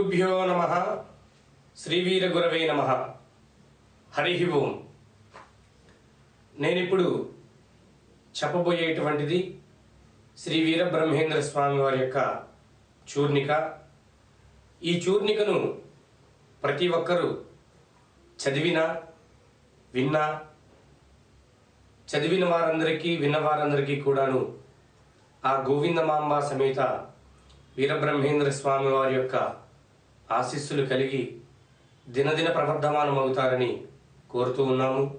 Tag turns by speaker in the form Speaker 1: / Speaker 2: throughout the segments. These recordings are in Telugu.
Speaker 1: గురుభ్యో నమ. శ్రీవీర గురవే నమ. హరి ఓం. నేనిప్పుడు చెప్పబోయేటువంటిది శ్రీ వీర బ్రహ్మేంద్ర స్వామి వారి యొక్క చూర్ణిక. ఈ చూర్ణికను ప్రతి ఒక్కరూ చదివినా విన్నా చదివిన వారందరికీ విన్న వారందరికీ కూడాను ఆ గోవిందమాంబ సమేత వీరబ్రహ్మేంద్ర స్వామి వారి యొక్క ఆశీస్సులు కలిగి దినదిన ప్రవర్ధమానమవుతారని కోరుతూ ఉన్నాము.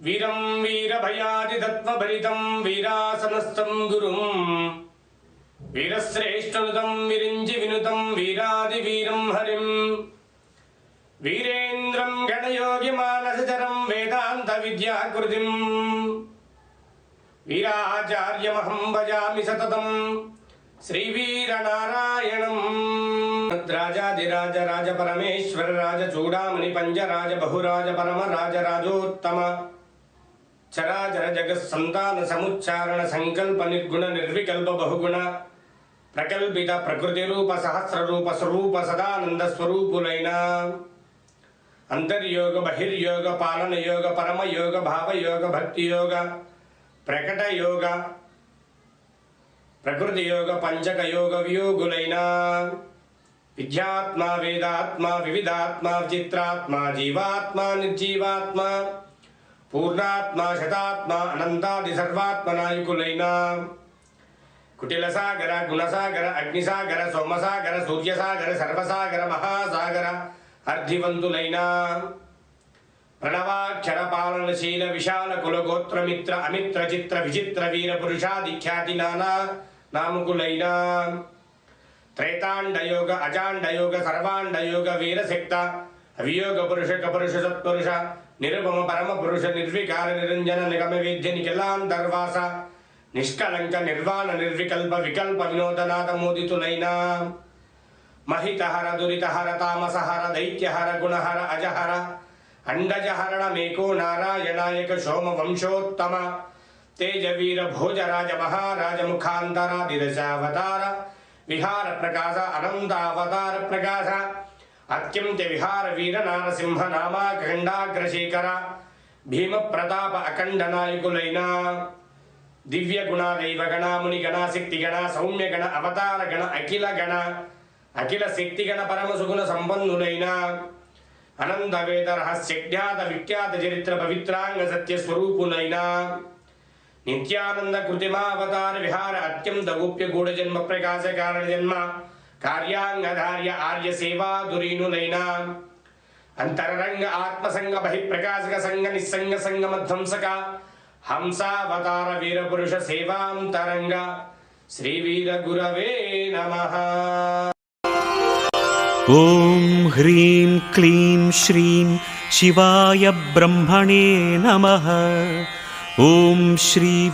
Speaker 1: వీరం వీరభయాది తత్వభరితం వీరాసనస్థం గురుం. వీరశ్రేష్ఠనుదం విరించి వినుతం వీరాది వీరం హరిం. వీరేంద్రం గణయోగి మానసచరం వేదాంత విద్యాకృతిం. వీరాచార్యమహం భజామి సతతం. శ్రీవీరనారాయణం. రాజాదిరాజ రాజ పరమేశ్వర రాజ చూడామణి పంచరాజ బహురాజ పరమ రాజరాజోత్తమ చరాచర జగత్ సంతాన సముచ్చారణ సంకల్ప నిర్గుణ నిర్వికల్ప బహుగుణ. ప్రకల్పిత ప్రకృతి రూప సహస్ర రూప స్వరూప సదానంద స్వరూపులైన. అంతర్యోగ బహిర్యోగ పాలన యోగ పరమయోగ భావయోగ భావ భక్తి యోగ ప్రకట యోగ ప్రకృతి యోగ పంచక యోగ వియోగులైన విద్యాత్మ వేదాత్మ వివిధాత్మ విచిత్రాత్మ జీవాత్మ నిర్జీవాత్మ పూర్ణాత్మ శతాత్మ అనంతాది సర్వాత్మ నాయకులైన కుటిల సాగర గుణసాగర అగ్నిసాగర సోమసాగర సూర్యసాగర సర్వసాగర మహాసాగర అర్ధివంతులైన ప్రణవాక్షర పాలనశీల విశాల కుల గోత్రమిత్ర అమిత్ర చిత్ర విచిత్ర వీర పురుషాదిఖ్యాతి నానా నామకులైన త్రైతాండయోగ అజాండయోగ సర్వాండయోగ వీరశక్త అవియోగ పురుష కపురుష సత్పురుష నిరుపమ పరమ పురుష నిర్వికార నిరంజన నిగమ వేద్య నిఖిలాంతర్వాస నిష్కలంక నిర్వాణ నిర్వికల్ప వికల్ప వినోదనాథ మోదితులైన మహితహర దురితహర తామసహర దైత్యహర గుణహర అజహర అండజహరణ మేకో నారాయణాయక సోమ వంశోత్తమ తేజవీర భోజరాజ మహారాజ ముఖాంతరాదిదశావతార విహార ప్రకాశ అనంతావతార ప్రకాశ అత్యంత విహార వీర నారసింహ నామాఖండాగ్రశేఖర భీమ ప్రతాప అఖండ నాయకులైన దివ్య గుణ దైవ గణ ముని గణ శక్తి గణ సౌమ్య గణ అవతార గణ అఖిల గణ అఖిల శక్తి గణ పరమ సుగుణ సంపన్నులైన అనంత వేద రహస్యజ్ఞాత విఖ్యాత చరిత్ర పవిత్రాంగ సత్య స్వరూపులైన నిత్యానంద కృతిమావతార విహార అత్యంత గోప్య గూఢ జన్మ ప్రకాశ కారణ జన్మ కార్యాంగధార్య ఆర్య సేవా దురీనులైన అంతరంగ ఆత్మసంగ బహిప్రకాశక సంగ నిస్సంగ సంగమధ్వంసక హంసావతార వీరపురుష సేవాంతరంగ. శ్రీ వీర గురవే నమ.
Speaker 2: ఓం హ్రీం క్లీం శ్రీం శివాయ బ్రహ్మణే నమ. ॐ श्री